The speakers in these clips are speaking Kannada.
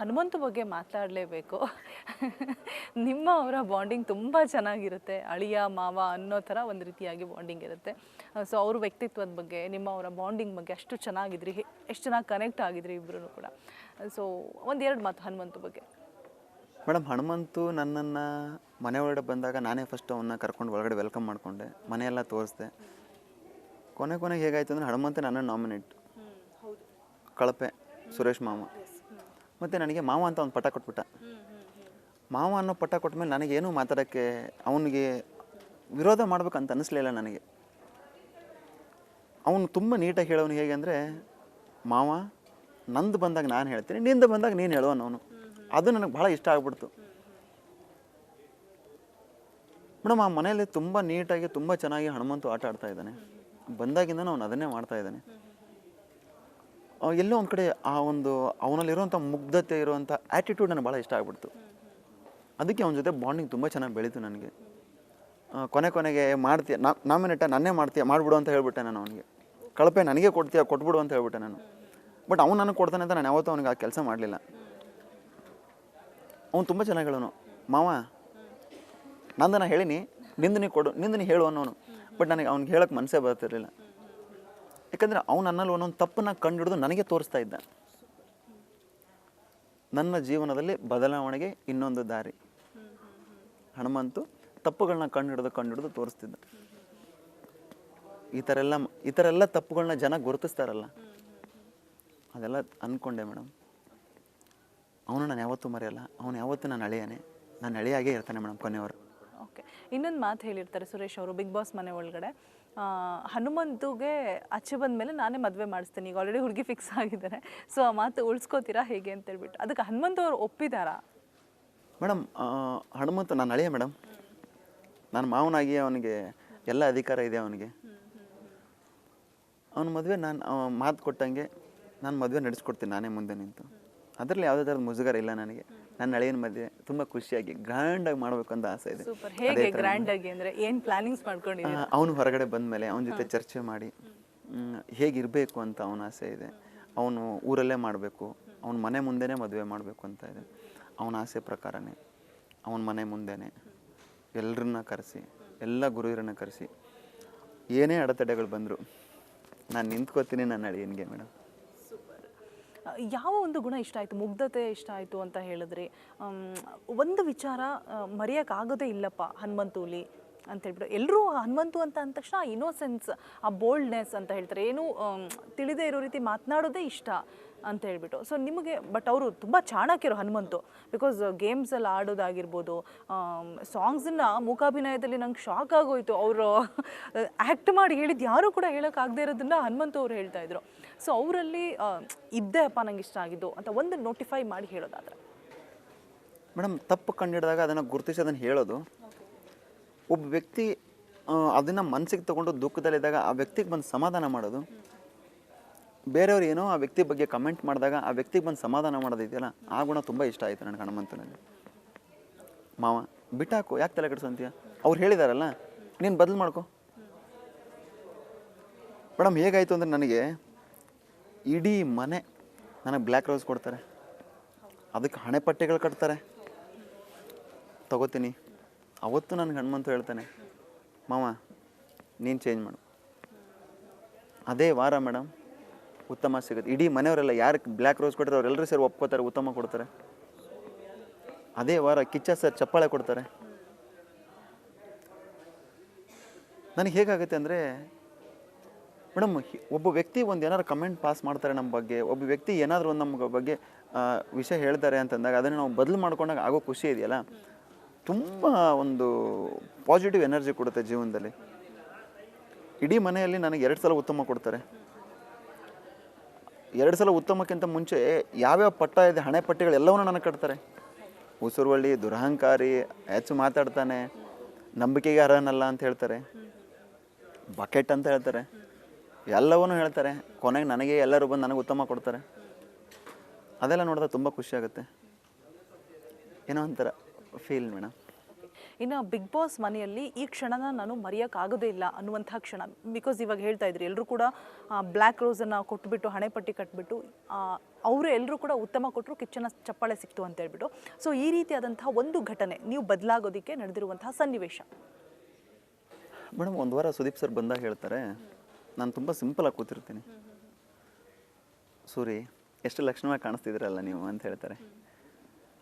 ಹನುಮಂತು ಬಗ್ಗೆ ಮಾತಾಡಲೇಬೇಕು. ನಿಮ್ಮ ಅವರ ಬಾಂಡಿಂಗ್ ತುಂಬ ಚೆನ್ನಾಗಿರುತ್ತೆ. ಅಳಿಯ ಮಾವ ಅನ್ನೋ ಥರ ಒಂದು ರೀತಿಯಾಗಿ ಬಾಂಡಿಂಗ್ ಇರುತ್ತೆ. ಸೊ ಅವ್ರ ವ್ಯಕ್ತಿತ್ವದ ಬಗ್ಗೆ ನಿಮ್ಮ ಅವರ ಬಾಂಡಿಂಗ್ ಬಗ್ಗೆ ಅಷ್ಟು ಚೆನ್ನಾಗಿದ್ರಿ ಎಷ್ಟು ಚೆನ್ನಾಗಿ ಕನೆಕ್ಟ್ ಆಗಿದ್ರಿ ಇಬ್ಬರೂ ಕೂಡ. ಸೊ ಒಂದೆರಡು ಮಾತು ಹನುಮಂತು ಬಗ್ಗೆ. ಮೇಡಮ್ ಹನುಮಂತು ನನ್ನನ್ನು ಮನೆ ಒಳಗಡೆ ಬಂದಾಗ ನಾನೇ ಫಸ್ಟ್ ಅವನ್ನ ಕರ್ಕೊಂಡು ಒಳಗಡೆ ವೆಲ್ಕಮ್ ಮಾಡಿಕೊಂಡೆ. ಮನೆಯೆಲ್ಲ ತೋರಿಸ್ದೆ. ಕೊನೆ ಕೊನೆಗೆ ಹೇಗಾಯ್ತು ಅಂದರೆ ಹನುಮಂತ ನನ್ನ ನಾಮಿನೇಟ್ ಕಳಪೆ ಸುರೇಶ್ ಮಾವ ಮತ್ತು ನನಗೆ ಮಾವ ಅಂತ ಒಂದು ಪಟ ಕೊಟ್ಬಿಟ್ಟ. ಮಾವ ಅನ್ನೋ ಪಟ್ಟ ಕೊಟ್ಮೇಲೆ ನನಗೇನು ಮಾತಾಡೋಕ್ಕೆ ಅವನಿಗೆ ವಿರೋಧ ಮಾಡ್ಬೇಕಂತ ಅನ್ನಿಸ್ಲಿಲ್ಲ ನನಗೆ. ಅವನು ತುಂಬ ನೀಟಾಗಿ ಹೇಳೋನು ಹೇಗೆ ಅಂದರೆ, ಮಾವ, ನಂದು ಬಂದಾಗ ನಾನು ಹೇಳ್ತೀನಿ, ನಿಂದು ಬಂದಾಗ ನೀನು ಹೇಳೋನು ಅವನು ಅದು ನನಗೆ ಭಾಳ ಇಷ್ಟ ಆಗ್ಬಿಡ್ತು. ಮೇಡಮ್, ಆ ಮನೆಯಲ್ಲಿ ತುಂಬ ನೀಟಾಗಿ, ತುಂಬ ಚೆನ್ನಾಗಿ ಹನುಮಂತು ಆಟ ಆಡ್ತಾ ಇದ್ದಾನೆ. ಬಂದಾಗಿಂದ ಅವನು ಅದನ್ನೇ ಮಾಡ್ತಾ ಇದ್ದಾನೆ. ಎಲ್ಲೋ ಒಂದು ಕಡೆ ಆ ಒಂದು ಅವನಲ್ಲಿರುವಂಥ ಮುಗ್ಧತೆ ಇರುವಂಥ ಆ್ಯಟಿಟ್ಯೂಡ್ ನನಗೆ ಭಾಳ ಇಷ್ಟ ಆಗ್ಬಿಡ್ತು. ಅದಕ್ಕೆ ಅವನ ಜೊತೆ ಬಾಂಡಿಂಗ್ ತುಂಬ ಚೆನ್ನಾಗಿ ಬೆಳೀತು ನನಗೆ. ಕೊನೆ ಕೊನೆಗೆ ಮಾಡ್ತೀಯ, ನಾ ನಾಮಿನೇಟ ನನ್ನೇ ಮಾಡ್ತೀಯ, ಮಾಡಿಬಿಡು ಅಂತ ಹೇಳ್ಬಿಟ್ಟೆ ನಾನು ಅವನಿಗೆ. ಕಳಪೆ ನನಗೆ ಕೊಡ್ತೀಯ, ಕೊಟ್ಬಿಡು ಅಂತ ಹೇಳ್ಬಿಟ್ಟೆ ನಾನು. ಬಟ್ ಅವ್ನು ನನಗೆ ಕೊಡ್ತಾನೆ ಅಂತ ನಾನು ಯಾವತ್ತೂ ಅವನಿಗೆ ಆ ಕೆಲಸ ಮಾಡಲಿಲ್ಲ. ಅವ್ನು ತುಂಬ ಚೆನ್ನಾಗಿ ಹೇಳೋನು, ಮಾವ ನಂದು ನಾ ಹೇಳಿನಿ ನಿಂದನಿ ಕೊಡು ನಿಂದನಿ ಹೇಳು ಅನ್ನೋನು. ಬಟ್ ನನಗೆ ಅವ್ನಿಗೆ ಹೇಳೋಕ್ಕೆ ಮನಸ್ಸೇ ಬರ್ತಿರ್ಲಿಲ್ಲ. ಯಾಕಂದರೆ ಅವನು ನನ್ನಲ್ಲಿ ಒಂದೊಂದು ತಪ್ಪನ್ನ ಕಂಡುಹಿಡಿದು ನನಗೆ ತೋರಿಸ್ತಾ ಇದ್ದ ನನ್ನ ಜೀವನದಲ್ಲಿ ಬದಲಾವಣೆಗೆ ಇನ್ನೊಂದು ದಾರಿ. ಹನುಮಂತು ತಪ್ಪುಗಳನ್ನ ಕಂಡುಹಿಡಿದು ಕಂಡುಹಿಡಿದು ತೋರಿಸ್ತಿದ್ದ ಈ ಥರ ಎಲ್ಲ ಈ ಥರ ಎಲ್ಲ ತಪ್ಪುಗಳನ್ನ ಜನ ಗುರುತಿಸ್ತಾರಲ್ಲ? ಅದೆಲ್ಲ ಅಂದ್ಕೊಂಡೆ ಮೇಡಮ್. ಅವನು ನಾನು ಯಾವತ್ತೂ ಮರೆಯಲ್ಲ. ಅವನು ಯಾವತ್ತೂ ನಾನು ಅಳಿಯಾನೆ. ನಾನು ಅಳಿಯಾಗೇ ಇರ್ತಾನೆ ಮೇಡಮ್ ಕೊನೆಯವರು. ಓಕೆ ಇನ್ನೊಂದು ಮಾತು ಹೇಳಿರ್ತಾರೆ ಸುರೇಶ್ ಅವರು, ಬಿಗ್ ಬಾಸ್ ಮನೆ ಒಳಗಡೆ. ಹನುಮಂತುಗೆ ಆಚೆ ಬಂದ ಮೇಲೆ ನಾನೇ ಮದುವೆ ಮಾಡಿಸ್ತೀನಿ. ಈಗ ಆಲ್ರೆಡಿ ಹುಡುಗಿ ಫಿಕ್ಸ್ ಆಗಿದ್ದಾರೆ. ಸೊ ಆ ಮಾತು ಉಳಿಸ್ಕೋತೀರಾ ಹೇಗೆ ಅಂತ ಹೇಳ್ಬಿಟ್ಟು. ಅದಕ್ಕೆ ಹನುಮಂತ ಅವರು ಒಪ್ಪಿದಾರಾ? ಮೇಡಮ್ ಹನುಮಂತ ನಾನು ಅಳೆಯ ಮೇಡಮ್. ನಾನು ಮಾವನಾಗಿ ಅವನಿಗೆ ಎಲ್ಲ ಅಧಿಕಾರ ಇದೆ ಅವನಿಗೆ. ಅವನ ಮದುವೆ ನಾನು ಮಾತು ಕೊಟ್ಟಂಗೆ ನಾನು ಮದುವೆ ನಡೆಸ್ಕೊಡ್ತೀನಿ, ನಾನೇ ಮುಂದೆ ನಿಂತು. ಅದರಲ್ಲಿ ಯಾವುದೇ ಥರದ ಮುಜುಗರ ಇಲ್ಲ ನನಗೆ. ನನ್ನ ಅಳಿಯನ ಮಧ್ಯೆ ತುಂಬ ಖುಷಿಯಾಗಿ ಗ್ರ್ಯಾಂಡಾಗಿ ಮಾಡಬೇಕು ಅಂತ ಆಸೆ ಇದೆ. ಸೂಪರ್. ಹೇಗೆ ಗ್ರ್ಯಾಂಡ್ ಆಗಿ ಅಂದ್ರೆ ಏನು ಪ್ಲಾನಿಂಗ್ಸ್ ಅವನು ಹೊರಗಡೆ ಬಂದ ಮೇಲೆ ಅವನ ಜೊತೆ ಚರ್ಚೆ ಮಾಡಿ ಹೇಗೆ ಹೇಗಿರಬೇಕು ಅಂತ ಅವನ ಆಸೆ ಇದೆ. ಅವನು ಊರಲ್ಲೇ ಮಾಡಬೇಕು ಅವನ ಮನೆ ಮುಂದೆನೇ ಮದುವೆ ಮಾಡಬೇಕು ಅಂತ ಇದೆ. ಅವನ ಆಸೆ ಪ್ರಕಾರನೇ ಅವನ ಮನೆ ಮುಂದೆನೇ ಎಲ್ಲರನ್ನ ಕರೆಸಿ ಎಲ್ಲ ಗುರುವಿರನ್ನ ಕರೆಸಿ ಏನೇ ಅಡೆತಡೆಗಳು ಬಂದರು ನಾನು ನಿಂತ್ಕೋತೀನಿ ನನ್ನ ಅಳಿಯನಿಗೆ ಮೇಡಮ್ ಯಾವ ಒಂದು ಗುಣ ಇಷ್ಟ ಆಯಿತು? ಮುಗ್ಧತೆ ಇಷ್ಟ ಆಯಿತು ಅಂತ ಹೇಳಿದ್ರೆ ಒಂದು ವಿಚಾರ ಮರೆಯೋಕ್ಕಾಗೋದೇ ಇಲ್ಲಪ್ಪ ಹನುಮಂತೂಲಿ ಅಂತ ಹೇಳ್ಬಿಟ್ಟು. ಎಲ್ಲರೂ ಹನುಮಂತು ಅಂತ ಅಂದ ತಕ್ಷಣ ಇನೋಸೆನ್ಸ್ ಆ ಬೋಲ್ಡ್ನೆಸ್ ಅಂತ ಹೇಳ್ತಾರೆ. ಏನು ತಿಳಿದೇ ಇರೋ ರೀತಿ ಮಾತನಾಡೋದೇ ಇಷ್ಟ. ಅಂತ ಹೇಳ್ಬಿಟ್ಟು. ಸೊ ನಿಮಗೆ ಬಟ್ ಅವರು ತುಂಬ ಚಾಣಕ್ಯರು ಹನುಮಂತು. ಬಿಕಾಸ್ ಗೇಮ್ಸಲ್ಲಿ ಆಡೋದಾಗಿರ್ಬೋದು ಸಾಂಗ್ಸನ್ನು ಮೂಕಾಭಿನಯದಲ್ಲಿ ನಂಗೆ ಶಾಕ್ ಆಗೋಯ್ತು. ಅವರು ಆ್ಯಕ್ಟ್ ಮಾಡಿ ಹೇಳಿದ್ದು ಯಾರೂ ಕೂಡ ಹೇಳೋಕ್ಕಾಗದೇ ಇರೋದನ್ನು ಹನುಮಂತು ಅವರು ಹೇಳ್ತಾ ಇದ್ರು. ಸೊ ಅವರಲ್ಲಿ ಇದ್ದೇ ಅಪ್ಪ ನಂಗೆ ಇಷ್ಟ ಆಗಿದ್ದು ಅಂತ ಒಂದು ನೋಟಿಫೈ ಮಾಡಿ ಹೇಳೋದಾದ್ರೆ. ಮೇಡಮ್, ತಪ್ಪು ಕಂಡಿಡಿದಾಗ ಅದನ್ನು ಗುರುತಿಸಿ ಅದನ್ನು ಹೇಳೋದು. ಒಬ್ಬ ವ್ಯಕ್ತಿ ಅದನ್ನು ಮನಸ್ಸಿಗೆ ತಗೊಂಡು ದುಃಖದಲ್ಲಿದ್ದಾಗ ಆ ವ್ಯಕ್ತಿಗೆ ಬಂದು ಸಮಾಧಾನ ಮಾಡೋದು. ಬೇರೆಯವ್ರು ಏನೋ ಆ ವ್ಯಕ್ತಿ ಬಗ್ಗೆ ಕಮೆಂಟ್ ಮಾಡಿದಾಗ ಆ ವ್ಯಕ್ತಿಗೆ ಬಂದು ಸಮಾಧಾನ ಮಾಡೋದಿದೆಯಲ್ಲ ಆ ಗುಣ ತುಂಬ ಇಷ್ಟ ಆಯಿತು ನನಗೆ ಹನುಮಂತನಲ್ಲಿ ಮಾವ, ಬಿಟ್ಟಾಕು, ಯಾಕೆ ತಲೆ ಕೆಡಿಸಂತೀಯ ಅವ್ರು ಹೇಳಿದಾರಲ್ಲ, ನೀನು ಬದಲು ಮಾಡ್ಕೊ. ಮೇಡಮ್ ಹೇಗಾಯಿತು ಅಂದರೆ ನನಗೆ ಇಡೀ ಮನೆ ನನಗೆ ಬ್ಲ್ಯಾಕ್ ರೋಸ್ ಕೊಡ್ತಾರೆ. ಅದಕ್ಕೆ ಹಣೆಪಟ್ಟೆಗಳು ಕಟ್ತಾರೆ. ತಗೋತೀನಿ. ಅವತ್ತು ನನಗೆ ಹನುಮಂತು ಹೇಳ್ತಾನೆ, ಮಾವ, ನೀನು ಚೇಂಜ್ ಮಾಡು. ಅದೇ ವಾರ ಮೇಡಮ್ ಉತ್ತಮ ಸಿಗುತ್ತೆ. ಇಡೀ ಮನೆಯವರೆಲ್ಲ ಯಾರು ಬ್ಲ್ಯಾಕ್ ರೋಸ್ ಕೊಟ್ಟರೆ ಅವರೆಲ್ಲರೂ ಸೇರಿ ಒಪ್ಕೋತಾರೆ, ಉತ್ತಮ ಕೊಡ್ತಾರೆ. ಅದೇ ವಾರ ಕಿಚ್ಚ ಸರ್ ಚಪ್ಪಾಳೆ ಕೊಡ್ತಾರೆ. ನನಗೆ ಹೇಗಾಗುತ್ತೆ ಅಂದರೆ, ಮೇಡಮ್ ಒಬ್ಬ ವ್ಯಕ್ತಿ ಒಂದು ಏನಾದ್ರು ಕಮೆಂಟ್ ಪಾಸ್ ಮಾಡ್ತಾರೆ ನಮ್ಮ ಬಗ್ಗೆ, ಒಬ್ಬ ವ್ಯಕ್ತಿ ಏನಾದರೂ ಒಂದು ನಮ್ಮ ಬಗ್ಗೆ ವಿಷಯ ಹೇಳ್ತಾರೆ ಅಂತಂದಾಗ ಅದನ್ನು ನಾವು ಬದಲು ಮಾಡ್ಕೊಂಡಾಗ ಆಗೋ ಖುಷಿ ಇದೆಯಲ್ಲ? ತುಂಬ ಒಂದು ಪಾಸಿಟಿವ್ ಎನರ್ಜಿ ಕೊಡುತ್ತೆ ಜೀವನದಲ್ಲಿ. ಇಡೀ ಮನೆಯಲ್ಲಿ ನನಗೆ ಎರಡು ಸಲ ಉತ್ತಮ ಕೊಡ್ತಾರೆ. ಎರಡು ಸಲ ಉತ್ತಮಕ್ಕಿಂತ ಮುಂಚೆ ಯಾವ್ಯಾವ ಪಟ್ಟ ಇದೆ ಹಣೆ ಪಟ್ಟಿಗಳು ಎಲ್ಲವನ್ನೂ ನನಗೆ ಕಟ್ತಾರೆ. ಉಸುರುವಳ್ಳಿ, ದುರಹಂಕಾರಿ, ಹೆಚ್ಚು ಮಾತಾಡ್ತಾನೆ ನಂಬಿಕೆಗೆ ಅರ್ಹನಲ್ಲ ಅಂತ ಹೇಳ್ತಾರೆ. ಬಕೆಟ್ ಅಂತ ಹೇಳ್ತಾರೆ. ಎಲ್ಲವನ್ನೂ ಹೇಳ್ತಾರೆ. ಕೊನೆಗೆ ನನಗೆ ಎಲ್ಲರೂ ಬಂದು ನನಗೆ ಉತ್ತಮ ಕೊಡ್ತಾರೆ. ಅದೆಲ್ಲ ನೋಡಿದ್ರೆ ತುಂಬ ಖುಷಿಯಾಗುತ್ತೆ ಏನೋ ಒಂಥರ ಫೀಲ್ ಮೇಡಮ್ ಇನ್ನು ಬಿಗ್ ಬಾಸ್ ಮನೆಯಲ್ಲಿ ಈ ಕ್ಷಣನ ನಾನು ಮರೆಯೋಕ್ಕಾಗೋದೇ ಇಲ್ಲ ಅನ್ನುವಂಥ ಕ್ಷಣ. ಬಿಕಾಸ್ ಇವಾಗ ಹೇಳ್ತಾ ಇದ್ರಿ ಎಲ್ಲರೂ ಕೂಡ ಬ್ಲ್ಯಾಕ್ ರೋಸನ್ನು ಕೊಟ್ಬಿಟ್ಟು ಹಣೆಪಟ್ಟಿ ಕಟ್ಬಿಟ್ಟು ಅವರು ಎಲ್ಲರೂ ಕೂಡ ಉತ್ತಮ ಕೊಟ್ಟರು ಕಿಚ್ಚನ ಚಪ್ಪಾಳೆ ಸಿಕ್ತು ಅಂತ ಹೇಳ್ಬಿಟ್ಟು. ಸೊ ಈ ರೀತಿಯಾದಂಥ ಒಂದು ಘಟನೆ ನೀವು ಬದಲಾಗೋದಕ್ಕೆ ನಡೆದಿರುವಂತಹ ಸನ್ನಿವೇಶ. ಮೇಡಮ್, ಒಂದು ವಾರ ಸುದೀಪ್ ಸರ್ ಬಂದಾಗ ಹೇಳ್ತಾರೆ, ನಾನು ತುಂಬ ಸಿಂಪಲಾಗಿ ಕೂತಿರ್ತೀನಿ. ಸೂರಿ ಎಷ್ಟು ಲಕ್ಷಣವಾಗಿ ಕಾಣಿಸ್ತಿದ್ದೀರಲ್ಲ ನೀವು ಅಂತ ಹೇಳ್ತಾರೆ.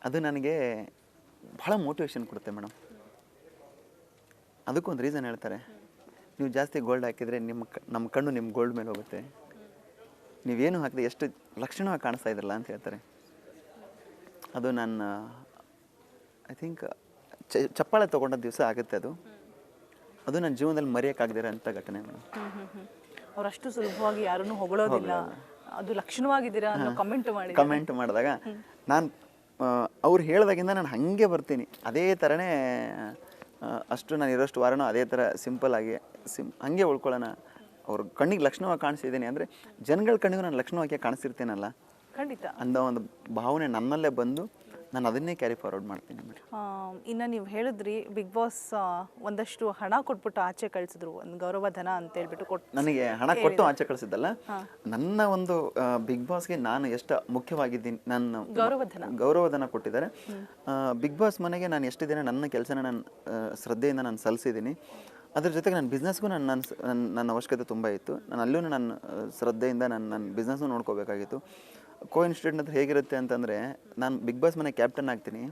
ಅದು ನನಗೆ ಭಾಳ ಮೋಟಿವೇಶನ್ ಕೊಡುತ್ತೆ ಮೇಡಮ್. ಅದಕ್ಕೂ ಒಂದು ರೀಸನ್ ಹೇಳ್ತಾರೆ. ನೀವು ಜಾಸ್ತಿ ಗೋಲ್ಡ್ ಹಾಕಿದರೆ ನಿಮ್ಮ ಕ ನಮ್ಮ ಕಣ್ಣು ನಿಮ್ಮ ಗೋಲ್ಡ್ ಮೇಲೆ ಹೋಗುತ್ತೆ. ನೀವೇನು ಹಾಕಿದ್ರೆ ಎಷ್ಟು ಲಕ್ಷಣವಾಗಿ ಕಾಣಿಸ್ತಾ ಇದ್ರಲ್ಲ ಅಂತ ಹೇಳ್ತಾರೆ. ಅದು ನನ್ನ ಐ ಥಿಂಕ್ ಚಪ್ಪಾಳೆ ತೊಗೊಂಡ ದಿವಸ ಆಗುತ್ತೆ ಅದು. ಅದು ನನ್ನ ಜೀವನದಲ್ಲಿ ಮರೆಯೋಕ್ಕಾಗದಿರೋ ಅಂಥ ಘಟನೆ ಮೇಡಮ್. ಅವರಷ್ಟು ಸುಲಭವಾಗಿ ಯಾರನ್ನು ಹೊಗಳೋದಿಲ್ಲ. ಅದು ಲಕ್ಷಣವಾಗಿದ್ದೀರಾ ಕಮೆಂಟ್ ಮಾಡಿ ಕಮೆಂಟ್ ಮಾಡಿದಾಗ ನಾನು ಅವ್ರು ಹೇಳಿದಾಗಿಂದ ನಾನು ಹಾಗೆ ಬರ್ತೀನಿ. ಅದೇ ಥರನೇ ಅಷ್ಟು ನಾನು ಇರೋಷ್ಟು ವಾರನೂ ಅದೇ ಥರ ಸಿಂಪಲ್ ಆಗಿ ಸಿಂ ಹಾಗೆ ಉಳ್ಕೊಳ್ಳೋಣ. ಅವ್ರ ಕಣ್ಣಿಗೆ ಲಕ್ಷಣವಾಗಿ ಕಾಣಿಸಿದ್ದೀನಿ. ಅಂದರೆ ಜನಗಳ ಕಣ್ಣಿಗೂ ನಾನು ಲಕ್ಷಣವಾಗಿ ಕಾಣಿಸಿರ್ತೇನಲ್ಲ? ಖಂಡಿತ. ಅಂದ ಒಂದು ಭಾವನೆ ನನ್ನಲ್ಲೇ ಬಂದು ನಾನು ಅದನ್ನೇ ಕ್ಯಾರಿ ಫಾರ್ವರ್ಡ್ ಮಾಡ್ತೀನಿ ಮೇಡಮ್ ಇನ್ನು ನೀವು ಹೇಳಿದ್ರಿ ಬಿಗ್ ಬಾಸ್ ಒಂದಷ್ಟು ಹಣ ಕೊಟ್ಬಿಟ್ಟು ಆಚೆ ಕಳಿಸಿದ್ರು ಒಂದು ಗೌರವ ಧನ ಅಂತ ಹೇಳ್ಬಿಟ್ಟು ಕೊಟ್ಟು ನನಗೆ ಹಣ ಕೊಟ್ಟು ಆಚೆ ಕಳಿಸಿದ್ದಲ್ಲ? ನನ್ನ ಒಂದು ಬಿಗ್ ಬಾಸ್ಗೆ ನಾನು ಎಷ್ಟು ಮುಖ್ಯವಾಗಿದ್ದೀನಿ ನನ್ನ ಗೌರವಧನ. ಗೌರವಧನ ಕೊಟ್ಟಿದ್ದಾರೆ. ಬಿಗ್ ಬಾಸ್ ಮನೆಗೆ ನಾನು ಎಷ್ಟು ದಿನ ನನ್ನ ಕೆಲಸನ ನಾನು ಶ್ರದ್ಧೆಯಿಂದ ನಾನು ಸಲ್ಲಿಸಿದ್ದೀನಿ ಅದ್ರ ಜೊತೆಗೆ ನನ್ನ ಬಿಸ್ನೆಸ್ಗೂ ನನ್ನ ನನ್ನ ನನ್ನ ಅವಶ್ಯಕತೆ ತುಂಬ ಇತ್ತು. ನಾನು ಅಲ್ಲೂ ನನ್ನ ಶ್ರದ್ಧೆಯಿಂದ ನಾನು ನನ್ನ ಬಿಸ್ನೆಸ್ನು ನೋಡ್ಕೋಬೇಕಾಗಿತ್ತು. ಕೋ ಇನ್ಸ್ಟಿಟ್ಯೂಟ್ ಅಂದ್ರೆ ಹೇಗಿರುತ್ತೆ ಅಂತಂದರೆ, ನಾನು ಬಿಗ್ ಬಾಸ್ ಮನೆ ಕ್ಯಾಪ್ಟನ್ ಆಗ್ತೀನಿ.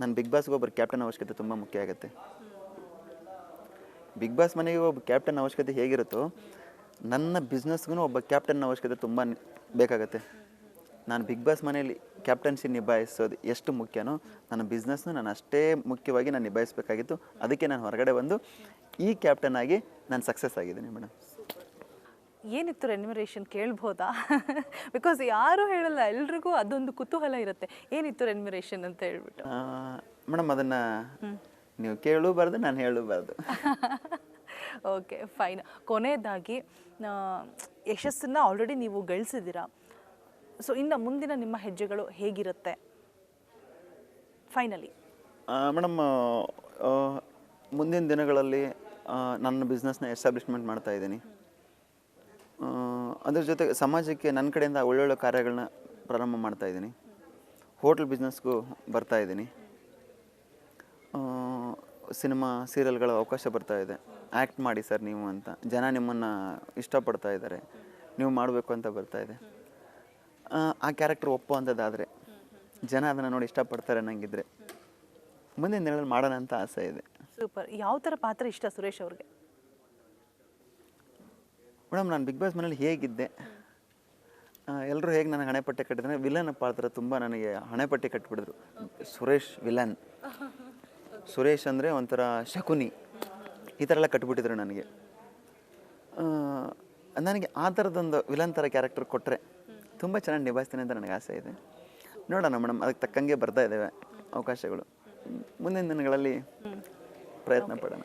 ನಾನು ಬಿಗ್ ಬಾಸ್ಗೆ ಒಬ್ಬರು ಕ್ಯಾಪ್ಟನ್ ಅವಶ್ಯಕತೆ ತುಂಬ ಮುಖ್ಯ ಆಗುತ್ತೆ. ಬಿಗ್ ಬಾಸ್ ಮನೆಗೆ ಒಬ್ಬ ಕ್ಯಾಪ್ಟನ್ ಅವಶ್ಯಕತೆ ಹೇಗಿರುತ್ತೋ, ನನ್ನ ಬಿಸ್ನೆಸ್ಗೂ ಒಬ್ಬ ಕ್ಯಾಪ್ಟನ್ ಅವಶ್ಯಕತೆ ತುಂಬ ಬೇಕಾಗತ್ತೆ. ನಾನು ಬಿಗ್ ಬಾಸ್ ಮನೆಯಲ್ಲಿ ಕ್ಯಾಪ್ಟನ್ಸಿ ನಿಭಾಯಿಸೋದು ಎಷ್ಟು ಮುಖ್ಯನೋ, ನನ್ನ ಬಿಸ್ನೆಸ್ನು ನಾನು ಅಷ್ಟೇ ಮುಖ್ಯವಾಗಿ ನಾನು ನಿಭಾಯಿಸಬೇಕಾಗಿತ್ತು. ಅದಕ್ಕೆ ನಾನು ಹೊರಗಡೆ ಬಂದು ಈ ಕ್ಯಾಪ್ಟನ್ ಆಗಿ ನಾನು ಸಕ್ಸಸ್ ಆಗಿದ್ದೀನಿ ಮೇಡಮ್ ಏನಿತ್ತು ರೆನ್ಯುಮರೇಷನ್ ಕೇಳ್ಬೋದಾ? ಬಿಕಾಸ್ ಯಾರು ಹೇಳಲ್ಲ ಎಲ್ರಿಗೂ ಅದೊಂದು ಕುತೂಹಲ ಇರುತ್ತೆ. ಏನಿತ್ತು ರೆನ್ಯುಮರೇಷನ್ ಅಂತ ಹೇಳ್ಬಿಟ್ಟು? ಮೇಡಮ್ ಅದನ್ನು ನೀವು ಕೇಳಬಾರ್ದು ನಾನು ಹೇಳಬಾರ್ದು ಓಕೆ ಫೈನ್ ಕೊನೆಯದಾಗಿ ಯಶಸ್ಸನ್ನು ಆಲ್ರೆಡಿ ನೀವು ಗಳಿಸಿದ್ದೀರಾ? ಸೊ ಇನ್ನು ಮುಂದಿನ ನಿಮ್ಮ ಹೆಜ್ಜೆಗಳು ಹೇಗಿರುತ್ತೆ? ಫೈನಲಿ ಮೇಡಮ್ ಮುಂದಿನ ದಿನಗಳಲ್ಲಿ ನನ್ನ ಬಿಸ್ನೆಸ್ನ ಎಸ್ಟಾಬ್ಲಿಷ್ಮೆಂಟ್ ಮಾಡ್ತಾ ಇದ್ದೀನಿ. ಅದ್ರ ಜೊತೆಗೆ ಸಮಾಜಕ್ಕೆ ನನ್ನ ಕಡೆಯಿಂದ ಒಳ್ಳೊಳ್ಳೆ ಕಾರ್ಯಗಳನ್ನ ಪ್ರಾರಂಭ ಮಾಡ್ತಾ ಇದ್ದೀನಿ. ಹೋಟ್ಲ್ ಬಿಸ್ನೆಸ್ಗೂ ಬರ್ತಾ ಇದ್ದೀನಿ. ಸಿನಿಮಾ ಸೀರಿಯಲ್ಗಳ ಅವಕಾಶ ಬರ್ತಾ ಇದೆ. ಆ್ಯಕ್ಟ್ ಮಾಡಿ ಸರ್ ನೀವು ಅಂತ. ಜನ ನಿಮ್ಮನ್ನು ಇಷ್ಟಪಡ್ತಾ ಇದ್ದಾರೆ. ನೀವು ಮಾಡಬೇಕು ಅಂತ ಬರ್ತಾ ಇದೆ. ಆ, ಕ್ಯಾರೆಕ್ಟರ್ ಒಪ್ಪುವಂಥದ್ದಾದರೆ ಜನ ಅದನ್ನು ನೋಡಿ ಇಷ್ಟಪಡ್ತಾರೆ ನಂಗಿದ್ರೆ ಮುಂದಿನ ದಿನಗಳಲ್ಲಿ ಮಾಡೋಣ ಅಂತ ಆಸೆ ಇದೆ. ಸೂಪರ್. ಯಾವ ಥರ ಪಾತ್ರ ಇಷ್ಟ ಸುರೇಶ್ ಅವ್ರಿಗೆ? ಮೇಡಮ್ ನಾನು ಬಿಗ್ ಬಾಸ್ ಮನೇಲಿ ಹೇಗಿದ್ದೆ? ಎಲ್ಲರೂ ಹೇಗೆ ನನಗೆ ಹಣೆಪಟ್ಟಿ ಕಟ್ಟಿದ್ರೆ? ವಿಲನ್ ಪಾತ್ರ ತುಂಬ ನನಗೆ ಹಣೆಪಟ್ಟಿ ಕಟ್ಟಿಬಿಡಿದ್ರು ಸುರೇಶ್ ವಿಲನ್ ಸುರೇಶ್ ಅಂದರೆ ಒಂಥರ ಶಕುನಿ. ಈ ಥರ ಎಲ್ಲ ಕಟ್ಬಿಟ್ಟಿದ್ರು ನನಗೆ. ನನಗೆ ಆ ಥರದೊಂದು ವಿಲನ್ ಥರ ಕ್ಯಾರೆಕ್ಟರ್ ಕೊಟ್ಟರೆ ತುಂಬ ಚೆನ್ನಾಗಿ ನಿಭಾಯಿಸ್ತೀನಿ ಅಂತ ನನಗೆ ಆಸೆ ಇದೆ. ನೋಡೋಣ ಮೇಡಮ್ ಅದಕ್ಕೆ ತಕ್ಕಂಗೆ ಬರ್ತಾ ಇದ್ದಾವೆ ಅವಕಾಶಗಳು. ಮುಂದಿನ ದಿನಗಳಲ್ಲಿ ಪ್ರಯತ್ನ ಪಡೋಣ.